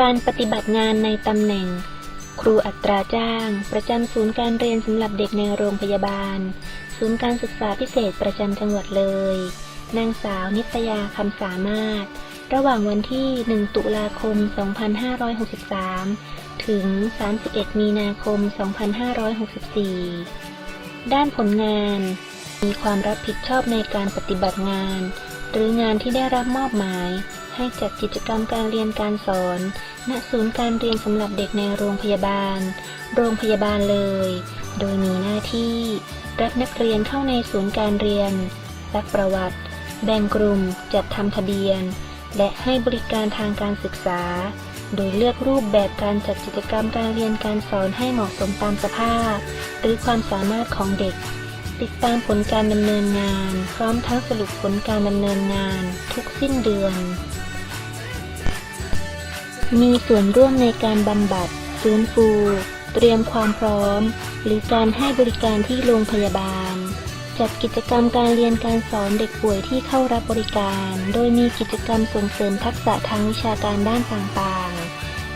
การปฏิบัติงานในตำแหน่ง ครูอัตราจ้าง ประจำศูนย์การเรียนสำหรับเด็กในโรงพยาบาล ศูนย์การศึกษาพิเศษประจำจังหวัดเลย นางสาวนิตยาคำสามารถ ระหว่างวันที่ 1 ตุลาคม 2563 ถึง 31 มีนาคม 2564 ด้านผลงาน มีความรับผิดชอบในการปฏิบัติงาน หรืองานที่ได้รับมอบหมาย ให้จัดกิจกรรมการเรียนการสอน ณ ศูนย์การเรียนสำหรับเด็กในโรงพยาบาล โรงพยาบาลเลย โดยมีหน้าที่ รับนักเรียนเข้าในศูนย์การเรียนซักประวัติ แบ่งกลุ่ม จัดทำทะเบียน และให้บริการทางการศึกษา โดยเลือกรูปแบบการจัดกิจกรรมการเรียนการสอนให้เหมาะสมตามสภาพ หรือความสามารถของเด็ก ติดตามผลการดำเนินงาน พร้อมทั้งสรุปผลการดำเนินงาน ทุกสิ้นเดือน มีส่วนร่วมในการบำบัด ฟื้นฟู เตรียมความพร้อม หรือการให้บริการที่โรงพยาบาล จัดกิจกรรมการเรียนการสอนเด็กป่วยที่เข้ารับบริการ โดยมีกิจกรรมส่งเสริมทักษะทางวิชาการด้านต่างๆ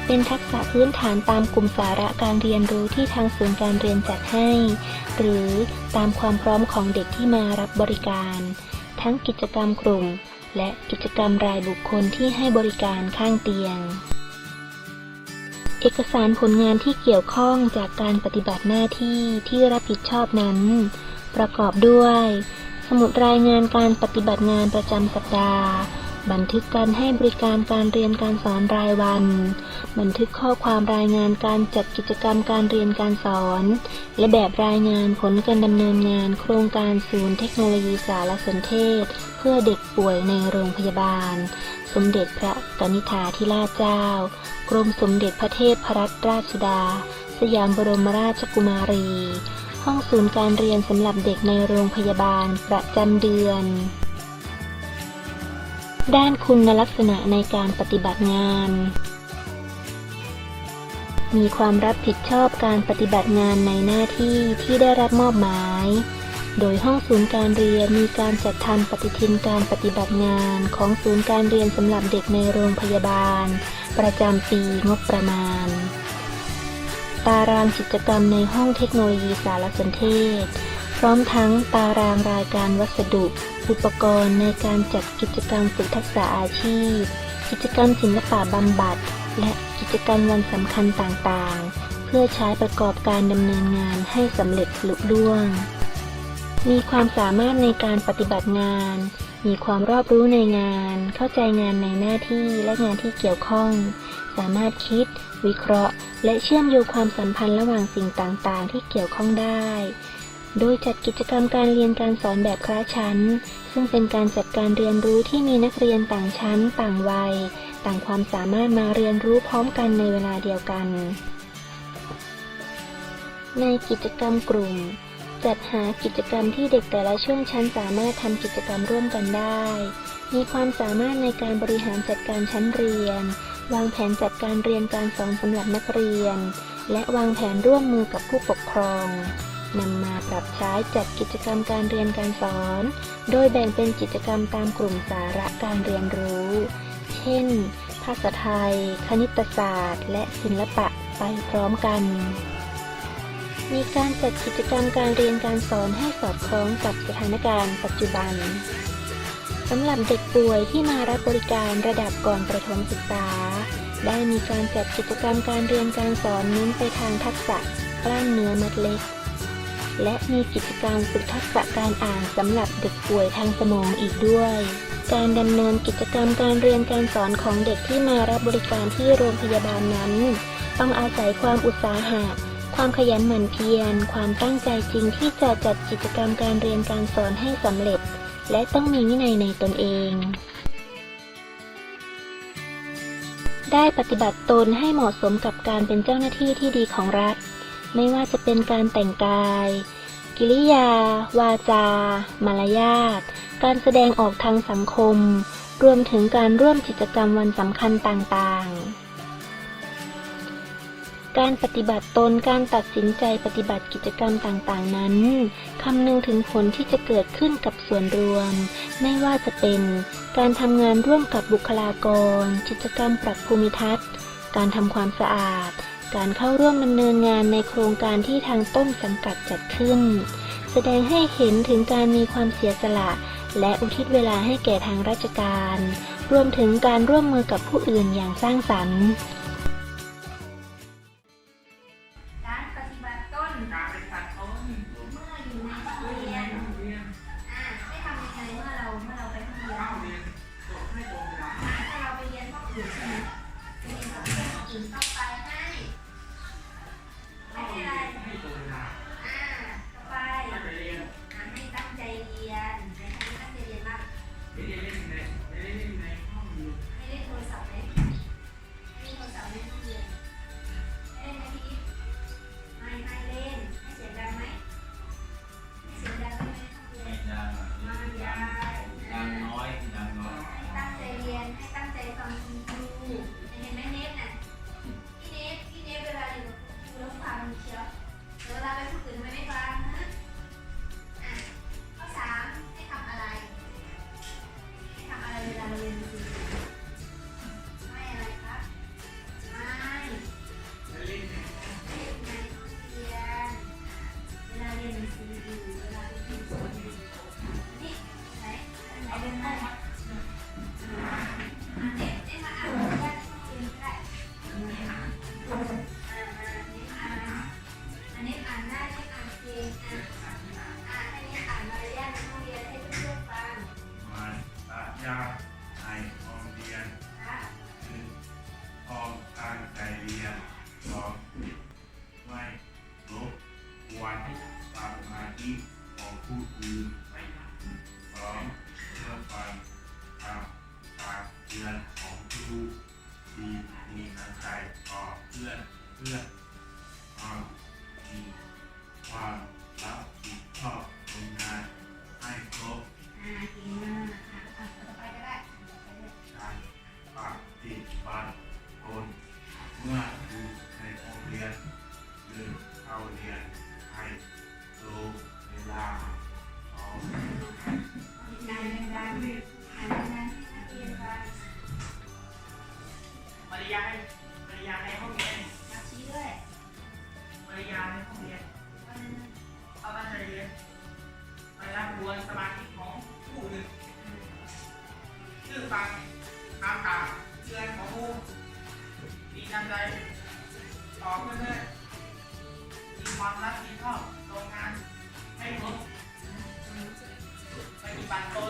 เป็นทักษะพื้นฐานตามกลุ่มสาระการเรียนรู้ที่ทางศูนย์การเรียนจัดให้ หรือตามความพร้อมของเด็กที่มารับบริการ ทั้งกิจกรรมกลุ่ม และกิจกรรมรายบุคคลที่ให้บริการข้างเตียง เอกสารผลงานที่เกี่ยวข้องจากการปฏิบัติหน้าที่ที่รับผิดชอบนั้น ประกอบด้วย สมุดรายงานการปฏิบัติงานประจำสัปดาห์ บันทึกการให้บริการการเรียนการสอนรายวัน บันทึกข้อความรายงานการจัดกิจกรรมการเรียนการสอน และแบบรายงานผลการดำเนินงาน โครงการศูนย์เทคโนโลยีสารสนเทศ เพื่อเด็กป่วยในโรงพยาบาล สมเด็จพระกนิษฐาธิราชเจ้า กรมสมเด็จพระเทพรัตนราชสุดา สยามบรมราชกุมารี ห้องศูนย์การเรียนสำหรับเด็กในโรงพยาบาลประจำเดือน ด้านคุณลักษณะในการปฏิบัติงาน มีความรับผิดชอบการปฏิบัติงานในหน้าที่ที่ได้รับมอบหมาย โดยห้องศูนย์การเรียนมีการจัดทำปฏิทินการปฏิบัติงานของศูนย์การเรียนสำหรับเด็กในโรงพยาบาล ประจำปีงบประมาณ ตารางกิจกรรมในห้องเทคโนโลยีสารสนเทศ พร้อมทั้งตารางรายการวัสดุ อุปกรณ์ในการจัดกิจกรรมฝึกทักษะอาชีพ กิจกรรมศิลปะบำบัด และกิจกรรมวันสำคัญต่างๆ เพื่อใช้ประกอบการดำเนินงานให้สำเร็จลุล่วง มีความสามารถในการปฏิบัติงาน มีความรอบรู้ในงาน เข้าใจงานในหน้าที่และงานที่เกี่ยวข้อง สามารถคิด วิเคราะห์ และเชื่อมโยงความสัมพันธ์ระหว่างสิ่งต่างๆ ที่เกี่ยวข้องได้ โดยจัดกิจกรรมการเรียนการสอนแบบคล้าชั้น ซึ่งเป็นการจัดการเรียนรู้ที่มีนักเรียนต่างชั้น ต่างวัย ต่างความสามารถมาเรียนรู้พร้อมกันในเวลาเดียวกัน ในกิจกรรมกลุ่ม จัดหากิจกรรมที่เด็กแต่ละช่วงชั้นสามารถทำกิจกรรมร่วมกันได้ มีความสามารถในการบริหารจัดการชั้นเรียน วางแผนจัดการเรียนการสอนสำหรับนักเรียน และวางแผนร่วมมือกับผู้ปกครอง นำมาปรับใช้จัดกิจกรรมการเรียนการสอน โดยแบ่งเป็นกิจกรรมตามกลุ่มสาระการเรียนรู้ เช่น ภาษาไทย คณิตศาสตร์ และศิลปะไปพร้อมกัน มีการจัดกิจกรรมการเรียนการสอนให้สอดคล้องกับสถานการณ์ปัจจุบันสำหรับเด็กป่วยที่มารับบริการระดับก่อนประถมศึกษา ได้มีการจัดกิจกรรมการเรียนการสอนเน้นไปทางทักษะกล้ามเนื้อมัดเล็ก และมีกิจกรรมฝึกทักษะการอ่านสำหรับเด็กป่วยทางสมองอีกด้วย การดำเนินกิจกรรมการเรียนการสอนของเด็กที่มารับบริการที่โรงพยาบาลนั้น ต้องอาศัยความอุตสาหะ ความขยันหมั่นเพียร ความตั้งใจจริงที่จะจัดกิจกรรมการเรียนการสอนให้สำเร็จ และต้องมีวินัยในตนเองได้ปฏิบัติตนให้เหมาะสมกับการเป็นเจ้าหน้าที่ที่ดีของรัฐ ไม่ว่าจะเป็นการแต่งกาย กิริยา วาจา มารยาท การแสดงออกทางสังคม รวมถึงการร่วมกิจกรรมวันสำคัญต่างๆ การปฏิบัติตน การตัดสินใจปฏิบัติกิจกรรมต่างๆ นั้นคำนึงถึงผลที่จะเกิดขึ้นกับส่วนรวม ไม่ว่าจะเป็น การทำงานร่วมกับบุคลากร กิจกรรมปรับภูมิทัศน์ การทำความสะอาด การเข้าร่วมดำเนินงานในโครงการที่ทางต้นสังกัดจัดขึ้น แสดงให้เห็นถึงการมีความเสียสละ และอุทิศเวลาให้แก่ทางราชการ รวมถึงการร่วมมือกับผู้อื่นอย่างสร้างสรรค์การปฏิบัติต้นการเป็นสัตว์ต้นเมื่ออยู่นห้องเรียนเรียนอ่าได้ทำยังไงเยาในห้องเรียนนะหนึ่งพร้อมตั้งใจเรียนสองไม่ลบกวนสมาธิของผู้อื่นสองเชื่อฟังคำตักเตือนของครูสี่มีน้ำใจต่อเพื่อนเพื่อนความมีความ เมื่ออยู่ในห้องเรียนหรือเข้าเรียนให้รู้เวลาสองดังๆดังๆอ่านดังๆในักเรียนมารยาทมารยาในห้องเรียนนักชี้ด้วยมารยาในห้องเรียนวันนั้นเอาตั้งใจเรียนไม่รับกวนสมาธิของผู้อื่นชื่อฟังตามตือนของผู้ ยัน้ำใจต่อเพื่อนๆมีความรับผิดชอบโรงงานให้ครบปฏิบัติตนอ